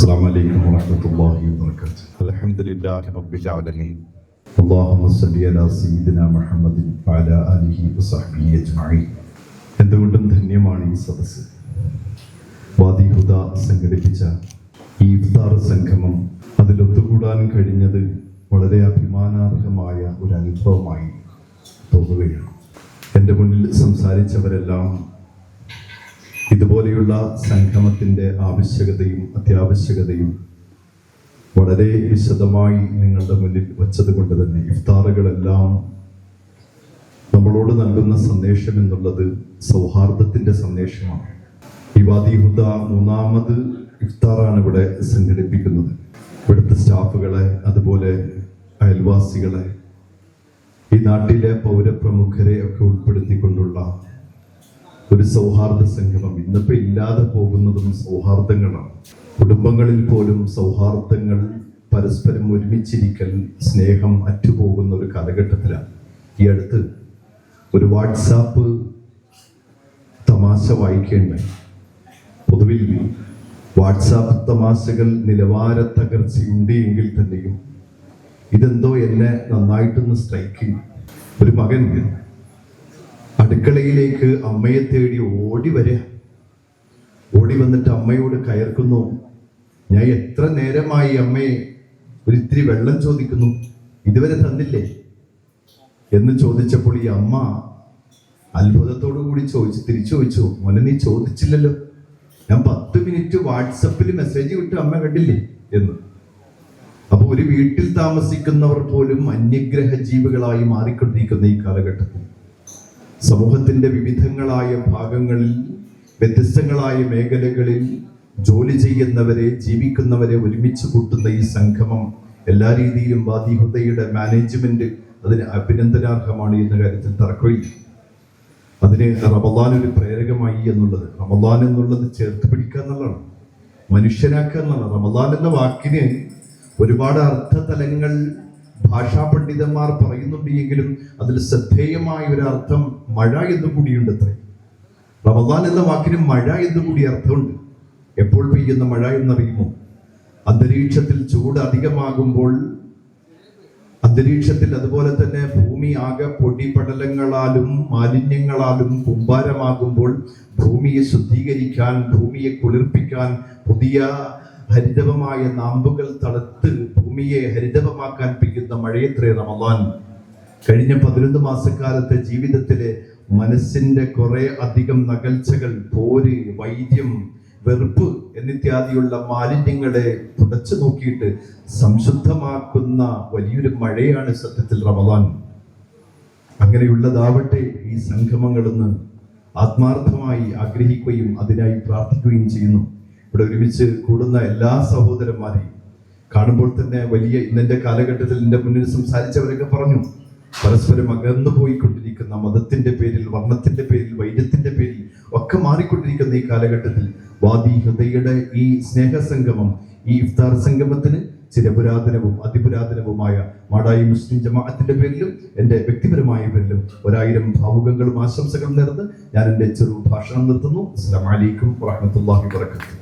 السلام عليكم ورحمة الله وبركاته الحمد لله رب العالمين اللهم صل على سيدنا محمد وعلى آله وصحبه أجمعين എന്തുകൊണ്ടും ധന്യമാണ് ഈ സദസ്സ് വാദിഹുദ സംഘടിപ്പിച്ച ഈ ഇഫ്താർ സംഗമം അതിലൊത്തുകൂടാൻ കഴിഞ്ഞത് വളരെ അഭിമാനാർഹമായ ഒരു അനുഭവമായി തോന്നുകയാണ് എൻ്റെ മുന്നിൽ സംസാരിച്ചവരെല്ലാം ഇതുപോലെയുള്ള സംഗമത്തിന്റെ ആവശ്യകതയും അത്യാവശ്യകതയും വളരെ വിശദമായി നിങ്ങളുടെ മുന്നിൽ വച്ചത് കൊണ്ട് തന്നെ ഇഫ്താറുകളെല്ലാം നമ്മളോട് നൽകുന്ന സന്ദേശം എന്നുള്ളത് സൗഹാർദ്ദത്തിന്റെ സന്ദേശമാണ്. ഈ വാദിഹുദ മൂന്നാമത് ഇഫ്താറാണ് ഇവിടെ സംഘടിപ്പിക്കുന്നത്. ഇവിടുത്തെ സ്റ്റാഫുകളെ അതുപോലെ അയൽവാസികളെ ഈ നാട്ടിലെ പൗരപ്രമുഖരെ ഒക്കെ ഉൾപ്പെടുത്തിക്കൊണ്ടുള്ള ഒരു സൗഹാർദ്ദ സംഗമം. ഇന്നിപ്പോ ഇല്ലാതെ പോകുന്നതും സൗഹാർദ്ദങ്ങളാണ്. കുടുംബങ്ങളിൽ പോലും സൗഹാർദ്ദങ്ങൾ പരസ്പരം ഒരുമിച്ചിരിക്കൽ സ്നേഹം അറ്റുപോകുന്ന ഒരു കാലഘട്ടത്തിലാണ്. ഈ അടുത്ത് ഒരു വാട്സാപ്പ് തമാശ വായിക്കേണ്ട. പൊതുവിൽ വാട്സാപ്പ് തമാശകൾ നിലവാര തകർച്ചയുണ്ട് എങ്കിൽ തന്നെയും ഇതെന്തോ എന്നെ നന്നായിട്ടൊന്ന് സ്ട്രൈക്ക് ചെയ്യും. ഒരു മകൻ അടുക്കളയിലേക്ക് അമ്മയെ തേടി ഓടി വരിക. ഓടി വന്നിട്ട് അമ്മയോട് കയർക്കുന്നു. ഞാൻ എത്ര നേരമായി അമ്മയെ ഒരിത്തിരി വെള്ളം ചോദിക്കുന്നു. ഇതുവരെ തന്നില്ലേ? എന്ന് ചോദിച്ചപ്പോൾ ഈ അമ്മ അത്ഭുതത്തോടു കൂടി ചോദിച്ചു തിരിച്ചു ചോദിച്ചു. മോനെ നീ ചോദിച്ചില്ലല്ലോ. ഞാൻ പത്ത് മിനിറ്റ് വാട്സപ്പിൽ മെസ്സേജ് വിട്ട് അമ്മ കണ്ടില്ലേ? എന്ന്. അപ്പൊ ഒരു വീട്ടിൽ താമസിക്കുന്നവർ പോലും അന്യഗ്രഹ ജീവികളായി മാറിക്കൊണ്ടിരിക്കുന്ന ഈ കാലഘട്ടത്തിൽ. സമൂഹത്തിന്റെ വിവിധങ്ങളായ ഭാഗങ്ങളിൽ വ്യത്യസ്തങ്ങളായ മേഖലകളിൽ ജോലി ചെയ്യുന്നവരെ ജീവിക്കുന്നവരെ ഒരുമിച്ച് കൂട്ടുന്ന ഈ സംഗമം എല്ലാ രീതിയിലും വാദിഹുദയുടെ മാനേജ്മെന്റ് അതിന് അഭിനന്ദനാർഹമാണ് എന്ന കാര്യത്തിൽ തർക്കമില്ല. അതിന് റമദാൻ ഒരു പ്രേരകമായി എന്നുള്ളത് റമദാൻ എന്നുള്ളത് ചേർത്ത് പിടിക്കുക എന്നുള്ളതാണ്. മനുഷ്യനാക്കുക എന്നുള്ളത് റമദാൻ എന്ന വാക്കിന് ഒരുപാട് അർത്ഥതലങ്ങൾ ഭാഷാ പണ്ഡിതന്മാർ പറയുന്നുണ്ട് എങ്കിലും അതിൽ ശ്രദ്ധേയമായ ഒരു അർത്ഥം മഴ എന്ന് കൂടിയുണ്ട് അത്രേ റമദാൻ എന്ന വാക്കിന് മഴ എന്ന് കൂടി അർത്ഥമുണ്ട്. എപ്പോൾ പെയ്യുന്ന മഴ എന്നറിയുമോ? അന്തരീക്ഷത്തിൽ ചൂട് അധികമാകുമ്പോൾ അന്തരീക്ഷത്തിൽ അതുപോലെ തന്നെ ഭൂമി ആകെ പൊടിപടലങ്ങളാലും മാലിന്യങ്ങളാലും കുമ്പാരമാകുമ്പോൾ ഭൂമിയെ ശുദ്ധീകരിക്കാൻ ഭൂമിയെ കുളിർപ്പിക്കാൻ പുതിയ ഹരിതവമായ നാമ്പുകൾ തളർത്ത് ഭൂമിയെ ഹരിതവമാക്കാൻ പിക്കുന്ന മഴയത്രേ റമദാൻ. കഴിഞ്ഞ പതിനൊന്ന് മാസക്കാലത്തെ ജീവിതത്തിലെ മനസ്സിന്റെ കുറെ അധികം നകൽച്ചകൾ പോര് വൈദ്യം വെറുപ്പ് എന്നിത്യാദിയുള്ള മാലിന്യങ്ങളെ തുടച്ചു നോക്കിയിട്ട് സംശുദ്ധമാക്കുന്ന വലിയൊരു മഴയാണ് സത്യത്തിൽ റമദാൻ. അങ്ങനെയുള്ളതാവട്ടെ ഈ സംഗമങ്ങളെന്ന് ആത്മാർത്ഥമായി ആഗ്രഹിക്കുകയും അതിനായി പ്രാർത്ഥിക്കുകയും ചെയ്യുന്നു. ഇവിടെ ഒരുമിച്ച് കൂടുന്ന എല്ലാ സഹോദരന്മാരെയും കാണുമ്പോൾ തന്നെ വലിയ ഇന്നത്തെ കാലഘട്ടത്തിൽ എന്റെ മുന്നിൽ സംസാരിച്ചവരൊക്കെ പറഞ്ഞു പരസ്പരം അകന്നു പോയിക്കൊണ്ടിരിക്കുന്ന മതത്തിന്റെ പേരിൽ വർണത്തിന്റെ പേരിൽ വൈദ്യത്തിന്റെ പേരിൽ ഒക്കെ മാറിക്കൊണ്ടിരിക്കുന്ന ഈ കാലഘട്ടത്തിൽ വാദി ഹൃദയുടെ ഈ സ്നേഹസംഗമം ഈ ഇഫ്താർ സംഗമത്തിന് ചില പുരാതനവും അതിപുരാതനവുമായ മാടായി മുസ്ലിം ജമാഅത്തിന്റെ പേരിലും എന്റെ വ്യക്തിപരമായ പേരിലും ഒരായിരം ഭാവുകങ്ങളും ആശംസകളും നേർന്ന് ഞാൻ എന്റെ ചെറു ഭാഷണം നിർത്തുന്നു. അസ്സലാമലൈക്കും വാഹമത്തല്ലാഹി വർക്കത്തു